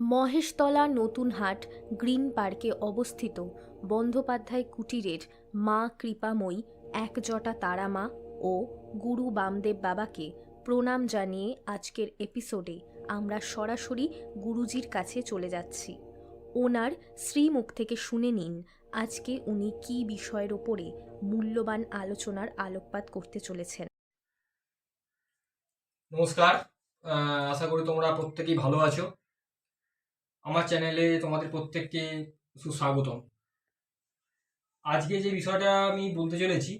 Maheshtala Natunhat green পার্কে অবস্থিত। বন্দ্যোপাধ্যায় কুটিরের মা কৃপাময়ী, একজটা তারামা ও গুরু বামদেব বাবাকে প্রণাম জানিয়ে আজকের এপিসোডে আমরা সরাসরি গুরুজির কাছে চলে যাচ্ছি। ওনার শ্রীমুখ থেকে শুনে নিন, আজকে উনি কী বিষয়ের ওপরে মূল্যবান আলোচনার আলোকপাত করতে চলেছেন। নমস্কার আশা করি তোমরা প্রত্যেকেই ভালো আছো। আমার চ্যানেলে তোমাদের প্রত্যেককে সুস্বাগতম। আজকে যে বিষয়টা আমি বলতে চলেছি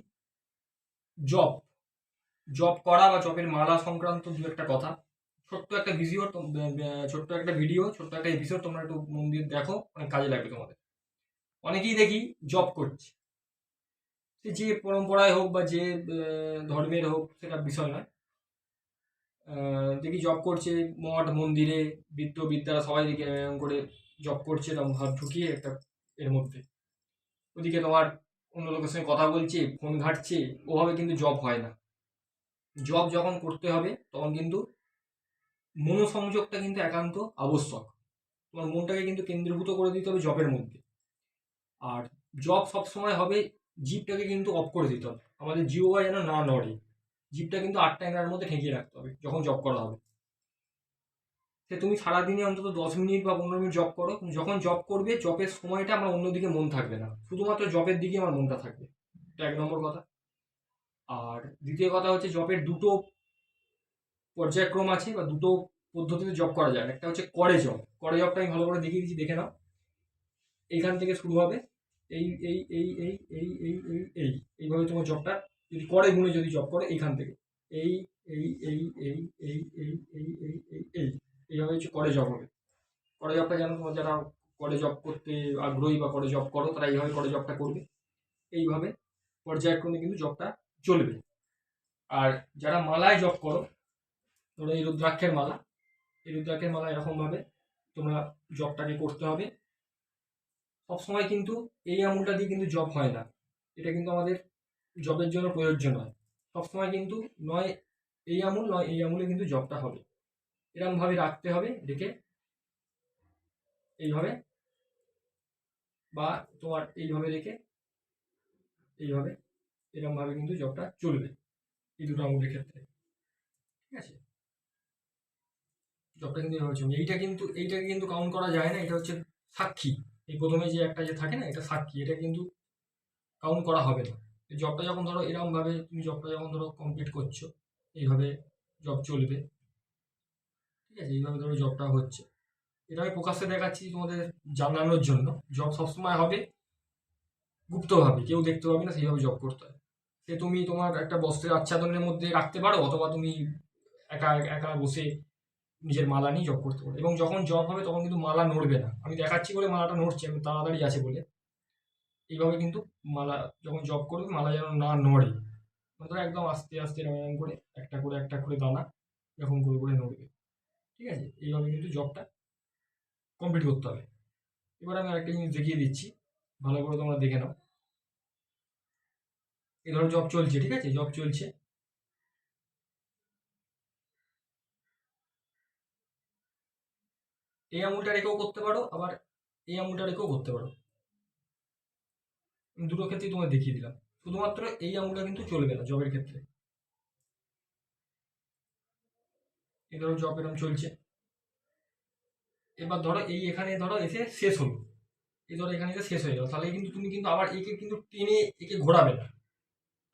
জব জব করা বা জবের মালা সংক্রান্ত দু একটা কথা। ছোট্ট একটা ভিডিও ছোট্ট একটা ভিডিও ছোট্ট একটা এপিসোড তোমরা একটু মন দিয়ে দেখো, অনেক কাজে লাগবে তোমাদের। অনেকেই দেখি জব করছে। যে পরম্পরায় হোক বা যে ধর্মের হোক, সেটা বিষয় নয়। দেখি জব করছে মঠ, মন্দিরে, বৃদ্ধ বিদ্যারা সবাই দিকে এরকম করে জব করছে এরকম ভাব ঢুকিয়ে একটা এর মধ্যে। ওদিকে তোমার অন্য লোকের সঙ্গে কথা বলছে ফোন ঘাটছে, ওভাবে কিন্তু জব হয় না। জব যখন করতে হবে, তখন কিন্তু মনোসংযোগটা কিন্তু একান্ত আবশ্যক। তোমার মনটাকে কিন্তু কেন্দ্রীভূত করে দিতে হবে জবের মধ্যে। আর জব সবসময় হবে জীবটাকে কিন্তু অফ করে দিতে হবে। আমাদের জিওয়া যেন না নড়ে। জিপটা কিন্তু আটটা এগারোর মধ্যে ঠেকিয়ে রাখতে হবে, যখন জব করা হবে। সে তুমি সারাদিনে অন্তত দশ মিনিট বা পনেরো মিনিট জব করো যখন জব করবে জবের সময়টা আমার অন্যদিকে মন থাকবে না। শুধুমাত্র জবের দিকে আমার মনটা থাকবে। এটা এক নম্বর কথা। আর দ্বিতীয় কথা হচ্ছে জবের দুটো পর্যায়ক্রম আছে বা দুটো পদ্ধতিতে জব করা যায়। একটা হচ্ছে করে জব করে জবটা আমি ভালো করে দেখিয়ে দিচ্ছি, দেখে নাও। এইখান থেকে শুরু হবে। এই এই এই এই এই এই এই এইভাবে তোমার জবটা যদি করে গুণে যদি জব করে এইখান থেকে এই এই এই এই এই এই এই এই এই এই এইভাবে হচ্ছে করে জব হবে করে জবটা যেন তোমার যারা করে জব করতে আগ্রহী বা করে জব করো তারা এইভাবে করে জবটা করবে এইভাবে পর্যায়ক্রমে কিন্তু জবটা চলবে আর যারা মালায় জব করো ধরো এই রুদ্রাক্ষের মালা এই রুদ্রাক্ষের মালা এরকমভাবে তোমরা জবটাকে করতে হবে সবসময় কিন্তু এই আমুলটা দিয়ে কিন্তু জব হয় না এটা কিন্তু আমাদের জবের জন্য প্রযোজ্য নয়। সবসময় কিন্তু নয় এই আমুল, নয় এই আমুলে কিন্তু জবটা হবে। এরমভাবে রাখতে হবে, রেখে এইভাবে বা তোমার এইভাবে রেখে এইভাবে এরমভাবে কিন্তু জবটা চলবে এই দুটো আঙুলের ক্ষেত্রে। ঠিক আছে? জবটা কিন্তু এভাবে চলবে। এইটা কিন্তু, এইটাকে কিন্তু কাউন্ট করা যায় না, এটা হচ্ছে সাক্ষী। এই প্রথমে যে একটা যে থাকে না, এটা সাক্ষী। এটা কিন্তু কাউন্ট করা হবে না। জবটা যখন ধরো এরকমভাবে তুমি জবটা যখন ধরো কমপ্লিট করছ, এইভাবে জব চলবে। ঠিক আছে, এইভাবে ধরো জবটা হচ্ছে। এটা আমি প্রকাশ্যে দেখাচ্ছি তোমাদের জানানোর জন্য। জব সবসময় হবে গুপ্তভাবে কেউ দেখতে পাবে না, সেইভাবে জব করতে হয়। সে তুমি তোমার একটা বস্ত্রের আচ্ছাদনের মধ্যে রাখতে পারো, অথবা তুমি একা একা বসে নিজের মালা নিয়ে জব করতে পারো। এবং যখন জব হবে, তখন কিন্তু মালা নড়বে না। আমি দেখাচ্ছি বলে মালাটা নড়ছে, আমি তাড়াতাড়ি আছে বলে। এইভাবে কিন্তু মালা, যখন জব করবে, মালা যেন না নড়ে। মানে ধরো একদম আস্তে আস্তে এরকম করে, একটা করে একটা করে দানা এরকম করে করে নড়বে। ঠিক আছে? এইভাবে কিন্তু জবটা কমপ্লিট করতে হবে। এবার আমি আরেকটা জিনিস দেখিয়ে দিচ্ছি। ভালো করে তোমরা দেখে নাও। এই ধরো জব চলছে, ঠিক আছে? জব চলছে। এই আঙুলটা রেখেও করতে পারো, আবার এই আঙুলটা রেখেও করতে পারো। দুটো ক্ষেত্রেই তোমায় দেখিয়ে দিলাম। শুধুমাত্র এই আঙুলটা কিন্তু চলবে না জবের ক্ষেত্রে। এই ধরো জব এরকম চলছে। এবার ধরো এই এখানে ধরো এসে শেষ হলো। এই ধরো এখানে এসে শেষ হয়ে গেল। তাহলে কিন্তু তুমি কিন্তু আবার একে কিন্তু টেনে একে ঘোরাবে না।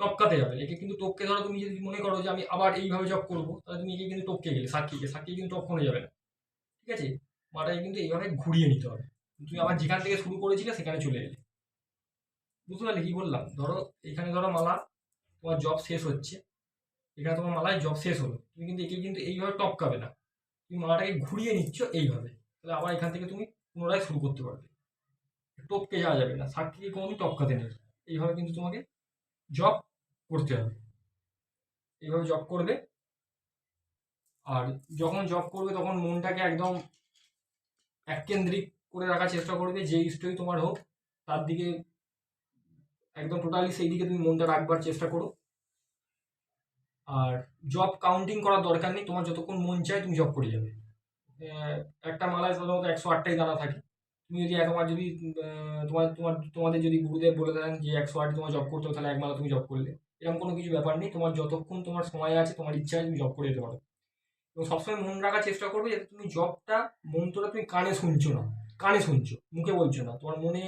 টপকাতে যাবে একে কিন্তু টপকে ধরো তুমি যদি মনে করো যে আমি আবার এইভাবে জব করব, তাহলে তুমি একে কিন্তু টপকে গেলে, সাক্ষীকে। সাক্ষী কিন্তু টপকানো যাবে না। ঠিক আছে? মাটাকে কিন্তু এইভাবে ঘুরিয়ে নিতে হবে। তুমি আবার যেখান থেকে শুরু করেছিলে, সেখানে চলে এলে। বুঝতে পারলে কি বললাম? ধরো, এখানে ধরো মালা, তোমার জব শেষ হচ্ছে। এখানে তোমার মালায় জব শেষ হলো। তুমি কিন্তু একে কিন্তু এইভাবে টপকাবে না। তুমি মালাটাকে ঘুরিয়ে নিচ্ছ এইভাবে। তাহলে আবার এখান থেকে তুমি পুনরায় শুরু করতে পারবে। টপকে যাওয়া যাবে না। সাক্ষীকে কোনোদিন টপকাতে নেই। এইভাবে কিন্তু তোমাকে জব করতে হবে। এইভাবে জব করবে। আর যখন জব করবে, তখন মনটাকে একদম এককেন্দ্রিক করে রাখার চেষ্টা করবে। যে ইষ্টই তোমার হোক, তার দিকে একদম টোটালি সেই দিকে তুমি মনটা রাখবার চেষ্টা করো। আর জব কাউন্টিং করার দরকার নেই, তোমার যতক্ষণ মন চায় তুমি জব করে যাবে। একটা মালায় সাধারণত একশো আটটাই দানা থাকে। তুমি যদি তোমার যদি তোমার তোমার, তোমাদের যদি গুরুদেব বলে দেন যে একশো আট তোমার জব করতে হবে, তাহলে এক মালা তুমি জব করলে। এরকম কোনো কিছু ব্যাপার নেই, তোমার যতক্ষণ তোমার সময় আছে, তোমার ইচ্ছা আছে, তুমি জব করে যেতে পারো। এবং সবসময় মন রাখার চেষ্টা করবে যাতে তুমি জবটা মন্ত্রটা তুমি কানে শুনছো না। কানে শুনছো, মুখে বলছো না। তোমার মনে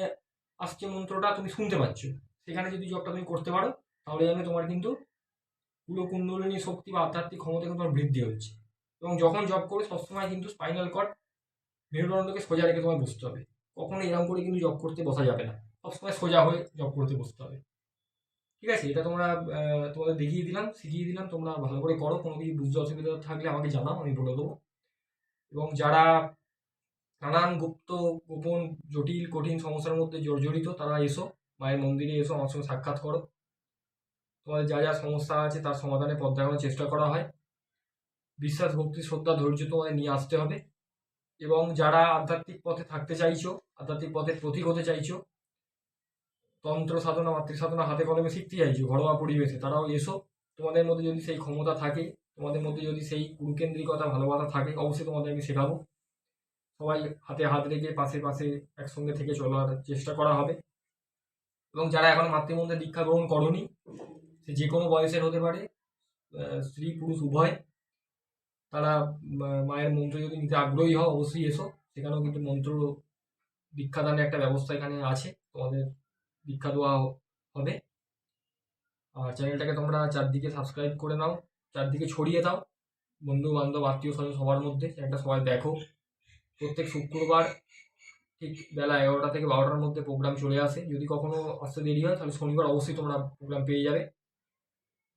আসছে মন্ত্রটা, তুমি শুনতে পাচ্ছ সেখানে যদি জবটা তুমি করতে পারো, তাহলে জানবে তোমার কিন্তু পুরো কুণ্ডলিনী শক্তি বা আধ্যাত্মিক ক্ষমতা কিন্তু তোমার বৃদ্ধি হচ্ছে। এবং যখন জব করবে, সবসময় কিন্তু স্পাইনাল কর্ড মেরুদণ্ডকে সোজা রেখে তোমায় বসতে হবে। কখনো এরকম করে কিন্তু জব করতে বসা যাবে না। সবসময় সোজা হয়ে জব করতে বসতে হবে। ঠিক আছে? এটা তোমরা তোমাদের দেখিয়ে দিলাম, শিখিয়ে দিলাম, তোমরা ভালো করে করো। কোনো কিছু বুঝতে অসুবিধা থাকলে আমাকে জানাও, আমি বলে দেবো। এবং যারা নানান গুপ্ত, গোপন, জটিল, কঠিন সমস্যার মধ্যে জর্জরিত, তারা এসো। মায়ের মন্দিরে এসো, আমার সঙ্গে সাক্ষাৎ করো। তোমাদের যা যা সমস্যা আছে তার সমাধানে পথ দেখানোর চেষ্টা করা হয়। বিশ্বাস, ভক্তি, শ্রদ্ধা, ধৈর্য তোমাদের নিয়ে আসতে হবে। এবং যারা আধ্যাত্মিক পথে থাকতে চাইছো, আধ্যাত্মিক পথের প্রতীক হতে চাইছো, তন্ত্র সাধনা, মাতৃ সাধনা হাতে কলমে শিখতে চাইছো, ঘরোয়া পরিবেশে তারাও এসো। তোমাদের মধ্যে যদি সেই ক্ষমতা থাকে, তোমাদের মধ্যে যদি সেই গুরুকেন্দ্রিকতা, ভালোবাসা থাকে, অবশ্যই তোমাদের আমি শেখাবো। সবাই হাতে হাত রেখে পাশে পাশে একসঙ্গে থেকে চলার চেষ্টা করা হবে। এবং যারা এখনও মাতৃমন্ত্রে দীক্ষা গ্রহণ করনি, সে যে কোনো বয়সের হতে পারে স্ত্রী, পুরুষ, উভয়, তারা মায়ের মন্ত্র যদি নিতে আগ্রহী হও, অবশ্যই এসো। সেখানেও কিন্তু মন্ত্র দীক্ষাদানের একটা ব্যবস্থা এখানে আছে, তোমাদের দীক্ষা দেওয়া হবে। আর চ্যানেলটাকে তোমরা চারদিকে সাবস্ক্রাইব করে নাও, চারদিকে ছড়িয়ে দাও। বন্ধু বান্ধব আত্মীয় স্বজন সবার মধ্যে, চ্যানেলটা সবাই দেখো। প্রত্যেক শুক্রবার ঠিক বেলা এগারোটা থেকে বারোটার মধ্যে প্রোগ্রাম চলে আসে। যদি কখনো আসতে দেরি হয়, তাহলে শনিবার অবশ্যই তোমরা প্রোগ্রাম পেয়ে যাবে।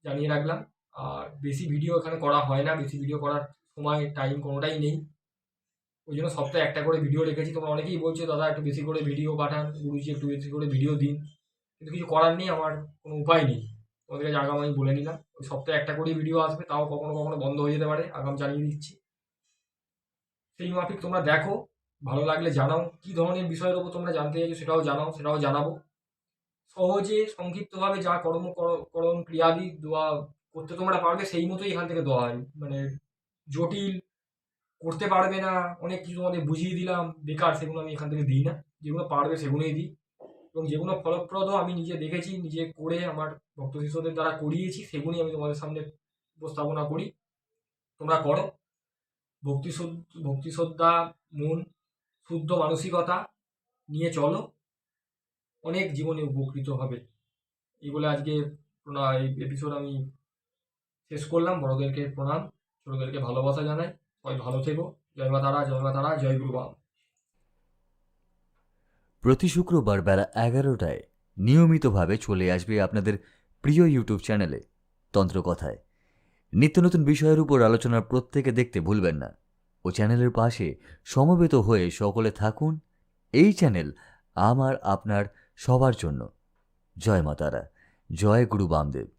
জানিয়ে রাখলাম। আর বেশি ভিডিও এখানে করা হয় না। বেশি ভিডিও করার সময় টাইম কোনোটাই নেই। ওই জন্য সপ্তাহে একটা করে ভিডিও রেখেছি। তোমরা অনেকেই বলছো, দাদা, একটু বেশি করে ভিডিও পাঠান। গুরুজি একটু বেশি করে ভিডিও দিন। কিন্তু কিছু করার নেই। আমার কোনো উপায় নেই। তোমাদের কাছে আগাম আমি বলে নিলাম। ওই সপ্তাহে একটা করেই ভিডিও আসবে। তাও কখনো কখনো বন্ধ হয়ে যেতে পারে। আগাম জানিয়ে দিচ্ছি। সেই মাফিক তোমরা দেখো। ভালো লাগলে জানাও, কি ধরনের বিষয়ের উপর তোমরা জানতে চাইছো সেটাও জানাও, সেটাও জানাব। সহজে, সংক্ষিপ্তভাবে যা কর্ম কর- করণ, ক্রিয়াদি দেওয়া করতে তোমরা পারবে, সেই মতোই এখান থেকে দেওয়া হয় মানে জটিল, করতে পারবে না, অনেক কিছু তোমাদের বুঝিয়ে দিলাম, বেকার সেগুলো আমি এখান থেকে দিই না, যেগুলো পারবে সেগুলোই দিই। এবং যেগুলো ফলপ্রদ আমি নিজে দেখেছি, নিজে করে আমার ভক্ত শিষ্যদের দ্বারা করিয়েছি, সেগুলোই আমি তোমাদের সামনে উপস্থাপনা করি। তোমরা করো। ভক্তি ভক্তি শ্রদ্ধা, মন শুদ্ধ মানসিকতা নিয়ে চলো। অনেক জীবনে উপকৃত হবে। এই বলে আজকে এপিসোড আমি শেষ করলাম। বড়দেরকে প্রণাম, ছোটদেরকে ভালোবাসা জানাই। সবাই ভালো থেকো। জয় মা তারা, জয় মা তারা, জয় গুরু বাম। প্রতি শুক্রবার বেলা এগারোটায় নিয়মিতভাবে চলে আসবে আপনাদের প্রিয় ইউটিউব চ্যানেলে তন্ত্রকথায়। নিত্য নতুন বিষয়ের উপর আলোচনা প্রত্যেকে দেখতে ভুলবেন না। ও চ্যানেলের পাশে সমবেত হয়ে সকলে থাকুন। এই চ্যানেল আমার, আপনার সবার জন্য। জয় মাতারা জয় গুরু বামদেব।